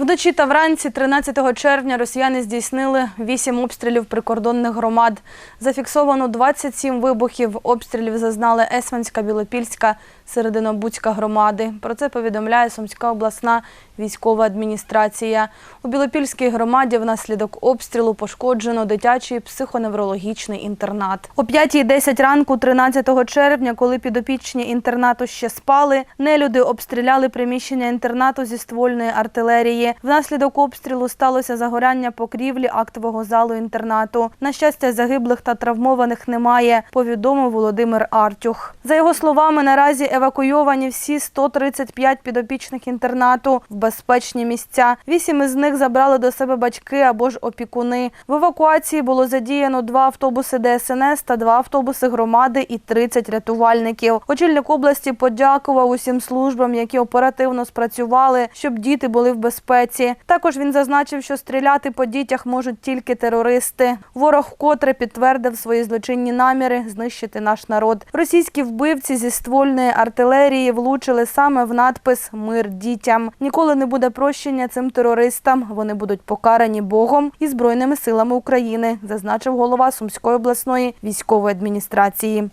Вночі та вранці 13 червня росіяни здійснили 8 обстрілів прикордонних громад. Зафіксовано 27 вибухів. Обстрілів зазнали Есманська, Білопільська, Серединобудська громади. Про це повідомляє Сумська обласна військова адміністрація. У Білопільській громаді внаслідок обстрілу пошкоджено дитячий психоневрологічний інтернат. О 5.10 ранку 13 червня, коли підопічні інтернату ще спали, нелюди обстріляли приміщення інтернату зі ствольної артилерії. Внаслідок обстрілу сталося загоряння покрівлі актового залу інтернату. На щастя, загиблих та травмованих немає, повідомив Володимир Артюх. За його словами, наразі евакуйовані всі 135 підопічних інтернату в безпечні місця. Вісім із них забрали до себе батьки або ж опікуни. В евакуації було задіяно два автобуси ДСНС та два автобуси громади і 30 рятувальників. Очільник області подякував усім службам, які оперативно спрацювали, щоб діти були в безпеці. Також він зазначив, що стріляти по дітях можуть тільки терористи. Ворог вкотре підтвердив свої злочинні наміри знищити наш народ. Російські вбивці зі ствольної артилерії влучили саме в надпис Мир дітям. Ніколи не буде прощення цим терористам. Вони будуть покарані Богом і збройними силами України, зазначив голова Сумської обласної військової адміністрації.